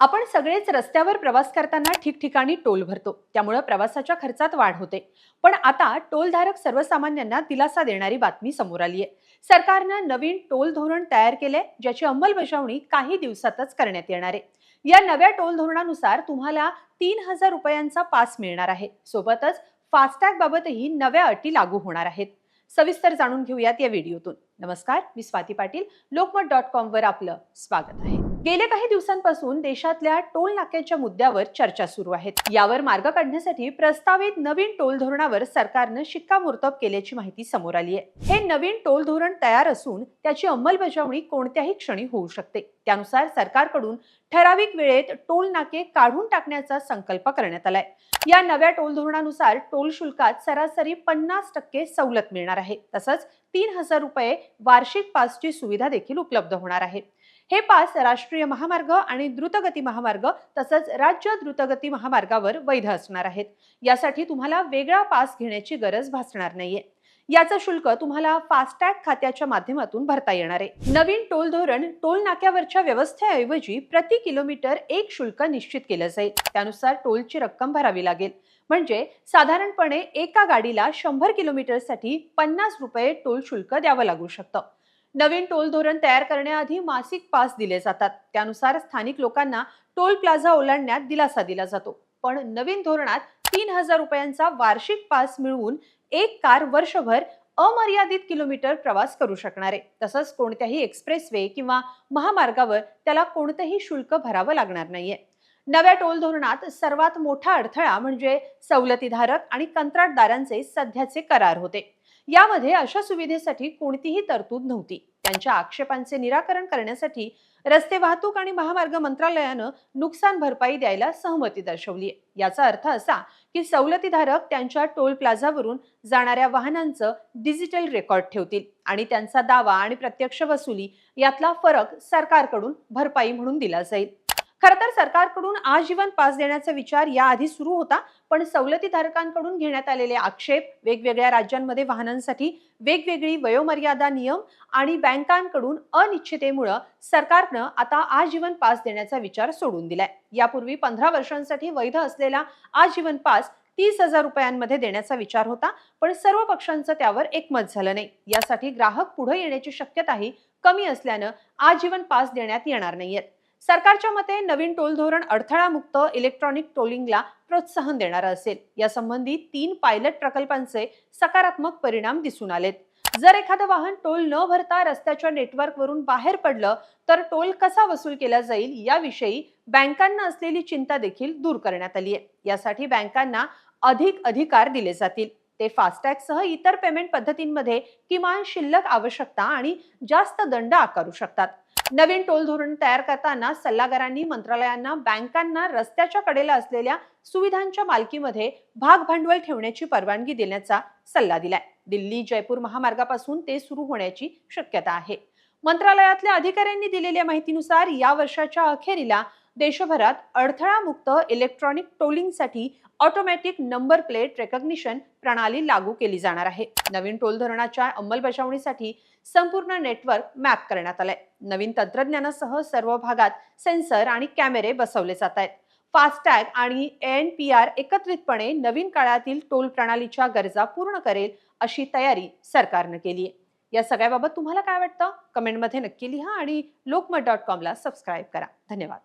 आपण सगळेच रस्त्यावर प्रवास करताना ठिकठिकाणी टोल भरतो. त्यामुळे प्रवासाच्या खर्चात वाढ होते. पण आता टोलधारक सर्वसामान्यांना दिलासा देणारी बातमी समोर आली आहे सरकारनं नवीन टोल धोरण तयार केले ज्याची अंमलबजावणी काही दिवसातच करण्यात येणार आहे. या नव्या टोल धोरणानुसार तुम्हाला तीन हजार रुपयांचा पास मिळणार आहे. सोबतच फास्टॅग बाबतही नव्या अटी लागू होणार आहेत. सविस्तर जाणून घेऊयात या व्हिडिओतून. नमस्कार मी स्वाती पाटील. लोकमत डॉट कॉम वर आपलं स्वागत आहे. गेल्या काही दिवसांपासून देशातल्या टोल नाक्यांच्या मुद्द्यावर चर्चा सुरू आहेत. यावर मार्ग काढण्यासाठी प्रस्तावित नवीन टोल धोरणावर सरकारनं शिक्कामोर्तब केल्याची माहिती समोर आली आहे. हे नवीन टोल धोरण तयार असून त्याची अंमलबजावणी कोणत्याही क्षणी होऊ शकते. त्यानुसार सरकारकडून ठराविक वेळेत टोल नाके काढून टाकण्याचा संकल्प करण्यात आलाय. या नव्या टोल धोरणानुसार टोल शुल्कात सरासरी पन्नास टक्के सवलत मिळणार आहे. तसंच तीन हजार रुपये वार्षिक पासची सुविधा देखील उपलब्ध होणार आहे. हे पास राष्ट्रीय महामार्ग आणि द्रुतगती महामार्ग तसंच राज्य द्रुतगती महामार्गावर वैध असणार आहेत. यासाठी तुम्हाला वेगळा पास घेण्याची गरज भासणार नाहीये. याचं शुल्क तुम्हाला फास्टॅग खात्याच्या माध्यमातून भरता येणार आहे. नवीन टोल धोरण टोल नाक्यावरच्या व्यवस्थेऐवजी प्रति किलोमीटर एक शुल्क निश्चित केलं जाईल. त्यानुसार टोलची रक्कम भरावी लागेल. म्हणजे साधारणपणे एका गाडीला शंभर किलोमीटरसाठी पन्नास रुपये टोल शुल्क द्यावं लागू शकतं. नवीन टोल धोरण तयार करण्याआधी मासिक पास दिले जातात. त्यानुसार स्थानिक लोकांना टोल प्लाझा ओलांडण्यात दिलासा दिला जातो. पण नवीन धोरणात तीन हजार रुपयांचा वार्षिक पास मिळवून एक कार वर्षभर अमर्यादित किलोमीटर प्रवास करू शकणार. आहे तसंच कोणत्याही एक्सप्रेसवे किंवा महामार्गावर त्याला कोणतंही शुल्क भरावं लागणार नाहीये. नव्या टोल धोरणात सर्वात मोठा अडथळा म्हणजे सवलतीधारक आणि कंत्राटदारांचे सध्याचे करार होते. यामध्ये अशा सुविधेसाठी कोणतीही तरतूद नव्हती. त्यांच्या आक्षेपांचे निराकरण करण्यासाठी रस्ते वाहतूक आणि महामार्ग मंत्रालयानं नुकसान भरपाई द्यायला सहमती दर्शवली आहे याचा अर्थ असा की सवलतीधारक त्यांच्या टोल प्लाझावरून जाणाऱ्या वाहनांचं डिजिटल रेकॉर्ड ठेवतील आणि त्यांचा दावा आणि प्रत्यक्ष वसुली यातला फरक सरकारकडून भरपाई म्हणून दिला जाईल. खर तर सरकारकडून आजीवन पास देण्याचा विचार याआधी सुरू होता पण सवलतीधारकांकडून घेण्यात आलेले आक्षेप वेगवेगळ्या राज्यांमध्ये वाहनांसाठी वेगवेगळी वयोमर्यादा नियम आणि बँकांकडून अनिश्चितेमुळं सरकारनं आता आजीवन पास देण्याचा विचार सोडून दिलाय. यापूर्वी पंधरा वर्षांसाठी वैध असलेला आजीवन पास तीस हजार रुपयांमध्ये देण्याचा विचार होता पण सर्व पक्षांचं त्यावर एकमत झालं नाही. यासाठी ग्राहक पुढे येण्याची शक्यताही कमी असल्यानं आजीवन पास देण्यात येणार नाहीयेत. सरकारच्या मते नवीन टोल धोरण अडथळामुक्त इलेक्ट्रॉनिक टोलिंगला प्रोत्साहन देणारं असेल. यासंबंधी तीन पायलट प्रकल्पांचे सकारात्मक परिणाम दिसून आलेत. जर एखादं वाहन टोल न भरता रस्त्याच्या नेटवर्कवरून बाहेर पडलं तर टोल कसा वसूल केला जाईल याविषयी बँकांना असलेली चिंता देखील दूर करण्यात आली आहे. यासाठी बँकांना अधिक अधिकार दिले जातील. ते फास्टॅगसह इतर पेमेंट पद्धतींमध्ये किमान शिल्लक आवश्यकता आणि जास्त दंड आकारू शकतात. नवीन टोल धोरण तयार करताना सल्लागारांनी मंत्रालयांना बँकांना रस्त्याच्या कडेला असलेल्या सुविधांच्या मालकीमध्ये भाग भांडवल ठेवण्याची परवानगी देण्याचा सल्ला दिलाय. दिल्ली जयपूर महामार्गापासून ते सुरू होण्याची शक्यता आहे. मंत्रालयातल्या अधिकाऱ्यांनी दिलेल्या माहितीनुसार या वर्षाच्या अखेरीला देशभरात अडथळामुक्त इलेक्ट्रॉनिक टोलिंगसाठी ऑटोमॅटिक नंबर प्लेट रेकग्निशन प्रणाली लागू केली जाणार आहे. नवीन टोल धोरणाच्या अंमलबजावणीसाठी संपूर्ण नेटवर्क मॅप करण्यात आलंय. नवीन तंत्रज्ञानासह सर्व भागात सेन्सर आणि कॅमेरे बसवले जात आहेत. फास्टॅग आणि एन पी आर एकत्रितपणे नवीन काळातील टोल प्रणालीच्या गरजा पूर्ण करेल अशी तयारी सरकारनं केली आहे. या सगळ्याबाबत तुम्हाला काय वाटतं? कमेंटमध्ये नक्की लिहा आणि लोकमत डॉट कॉमला सबस्क्राईब करा. धन्यवाद.